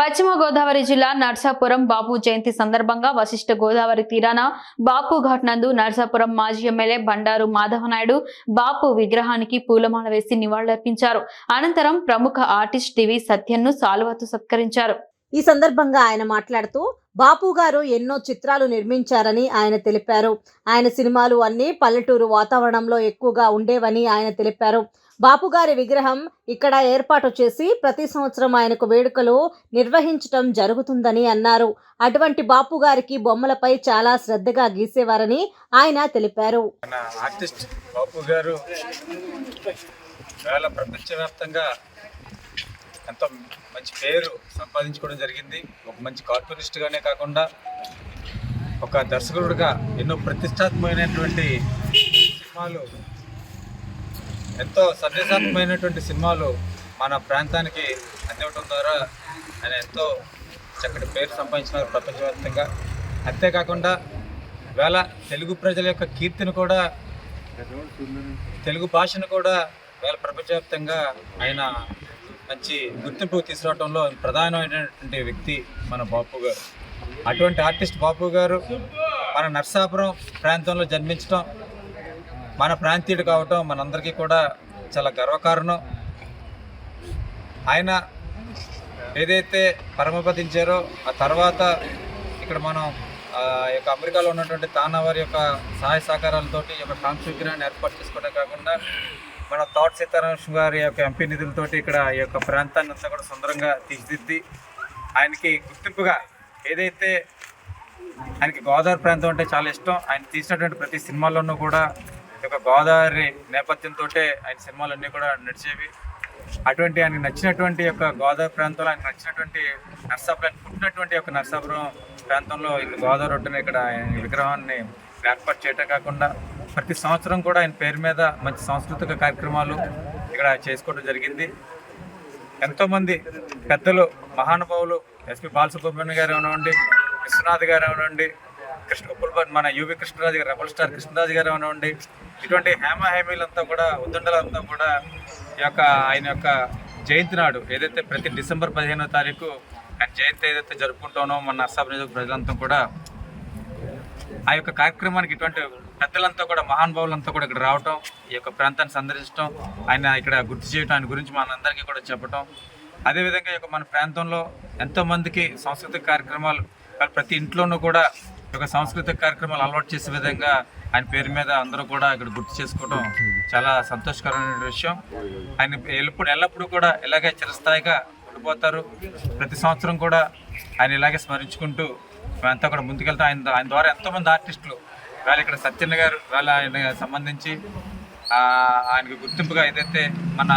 పశ్చిమ గోదావరి జిల్లా నర్సాపురం బాపు జయంతి సందర్భంగా వశిష్ఠ గోదావరి తీరాన బాపు ఘాట్ నందు నర్సాపురం మాజీ ఎమ్మెల్యే బండారు మాధవనాయుడు బాపు విగ్రహానికి పూలమాల వేసి నివాళులర్పించారు. అనంతరం ప్రముఖ ఆర్టిస్ట్ టివి సత్యన్ను సాలువతో సత్కరించారు. ఈ సందర్భంగా ఆయన మాట్లాడుతూ బాపు గారు ఎన్నో చిత్రాలు నిర్మించారని ఆయన తెలిపారు. ఆయన సినిమాలు అన్నీ పల్లెటూరు వాతావరణంలో ఎక్కువగా ఉండేవని ఆయన తెలిపారు. బాపుగారి విగ్రహం ఇక్కడ ఏర్పాటు చేసి ప్రతి సంవత్సరం ఆయనకు వేడుకలు నిర్వహించటం జరుగుతుందని అన్నారు. అటువంటి బాపుగారికి బొమ్మలపై చాలా శ్రద్ధగా గీసేవారని ఆయన తెలిపారు. ఆర్టిస్ట్ బాపు గారు ప్రపంచవ్యాప్తంగా ఎంతో మంచి పేరు సంపాదించుకోవడం జరిగింది. ఒక మంచి కార్టూనిస్ట్గానే కాకుండా ఒక దర్శకుడుగా ఎన్నో ప్రతిష్టాత్మకమైనటువంటి సినిమాలు ఎంతో సందేశాత్మకమైనటువంటి సినిమాలు మన ప్రాంతానికి అందివ్వడం ద్వారా ఆయన ఎంతో చక్కటి పేరు సంపాదించినారు ప్రపంచవ్యాప్తంగా. అంతేకాకుండా వేళ తెలుగు ప్రజల యొక్క కీర్తిని కూడా తెలుగు భాషను కూడా వేళ ప్రపంచవ్యాప్తంగా ఆయన మంచి గుర్తింపు తీసుకురావడంలో ప్రధానమైనటువంటి వ్యక్తి మన బాపు గారు. అటువంటి ఆర్టిస్ట్ బాపు గారు మన నర్సాపురం ప్రాంతంలో జన్మించడం మన ప్రాంతీయుడు కావటం మనందరికీ కూడా చాలా గర్వకారణం. ఆయన ఏదైతే పరమపదించారో ఆ తర్వాత ఇక్కడ మనం ఆ యొక్క అమెరికాలో ఉన్నటువంటి తానా వారి యొక్క సహాయ సహకారాలతోటి ఈ యొక్క కాంక్ష ఏర్పాటు చేసుకోవడం కాకుండా మన థాట్ సీతారామకృష్ణ గారి యొక్క ఎంపీ నిధులతోటి ఇక్కడ ఈ యొక్క ప్రాంతాన్ని అంతా కూడా సుందరంగా తీర్చిదిద్ది ఆయనకి గుర్తింపుగా ఏదైతే ఆయనకి గోదావరి ప్రాంతం అంటే చాలా ఇష్టం ఆయన తీసినటువంటి ప్రతి సినిమాల్లోనూ కూడా ఈ యొక్క గోదావరి నేపథ్యంతో ఆయన సినిమాలన్నీ కూడా నడిచేవి. అటువంటి ఆయనకు నచ్చినటువంటి యొక్క గోదావరి ప్రాంతంలో ఆయనకు నచ్చినటువంటి నర్సాపురం పుట్టినటువంటి యొక్క నర్సాపురం ప్రాంతంలో ఇక్కడ గోదావరి ఒడ్డున ఇక్కడ ఆయన విగ్రహాన్ని ఏర్పాటు చేయటం కాకుండా ప్రతి సంవత్సరం కూడా ఆయన పేరు మీద మంచి సాంస్కృతిక కార్యక్రమాలు ఇక్కడ చేసుకోవడం జరిగింది. ఎంతోమంది పెద్దలు మహానుభావులు ఎస్పి బాలసుబ్రహ్మణ్యం గారు అవనివ్వండి విశ్వనాథ్ గారు అవనివ్వండి కృష్ణ మన యువి కృష్ణరాజు గారు రెబల్ స్టార్ కృష్ణరాజు గారు అవనివ్వండి. ఇటువంటి హేమ హేమీలంతా కూడా ఉద్దండలంతా కూడా ఈ యొక్క ఆయన యొక్క జయంతి నాడు ఏదైతే ప్రతి డిసెంబర్ పదిహేనో తారీఖు ఆయన జయంతి ఏదైతే జరుపుకుంటానో మన నర్సాపు నియోజక ప్రజలంతా కూడా ఆ యొక్క కార్యక్రమానికి ఇటువంటి పెద్దలంతా కూడా మహానుభావులంతా కూడా ఇక్కడ రావటం ఈ యొక్క ప్రాంతాన్ని సందర్శించడం ఆయన ఇక్కడ గుర్తు చేయటం ఆయన గురించి మనందరికీ కూడా చెప్పటం. అదేవిధంగా ఈ యొక్క మన ప్రాంతంలో ఎంతోమందికి సాంస్కృతిక కార్యక్రమాలు వాళ్ళ ప్రతి ఇంట్లోనూ కూడా ఒక సాంస్కృతిక కార్యక్రమాలు అలవాటు చేసే విధంగా ఆయన పేరు మీద అందరూ కూడా ఇక్కడ గుర్తు చేసుకోవడం చాలా సంతోషకరమైన విషయం. ఆయన ఎల్లప్పుడు ఎల్లప్పుడూ కూడా ఇలాగే చిరస్థాయిగా ఉండిపోతారు. ప్రతి సంవత్సరం కూడా ఆయన ఇలాగే స్మరించుకుంటూ మేమంతా కూడా ముందుకెళ్తాం. ఆయన ఆయన ద్వారా ఎంతోమంది ఆర్టిస్టులు వాళ్ళు ఇక్కడ సత్యన్న గారు వాళ్ళ ఆయన సంబంధించి ఆయనకి గుర్తింపుగా ఏదైతే మన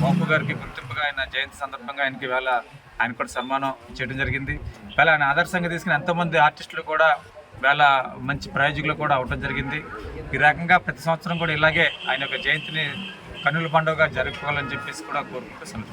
బాపు గారికి గుర్తింపుగా ఆయన జయంతి సందర్భంగా ఆయనకి వేళ ఆయన కూడా సన్మానం చేయడం జరిగింది. వేళ ఆయన ఆదర్శంగా తీసుకుని ఎంతోమంది ఆర్టిస్టులు కూడా వేళ మంచి ప్రయోజకులు కూడా అవడం జరిగింది. ఈ రకంగా ప్రతి సంవత్సరం కూడా ఇలాగే ఆయన యొక్క జయంతిని కన్నుల పండుగగా జరుపుకోవాలని చెప్పేసి కూడా కోరుకుంటూ సెలవు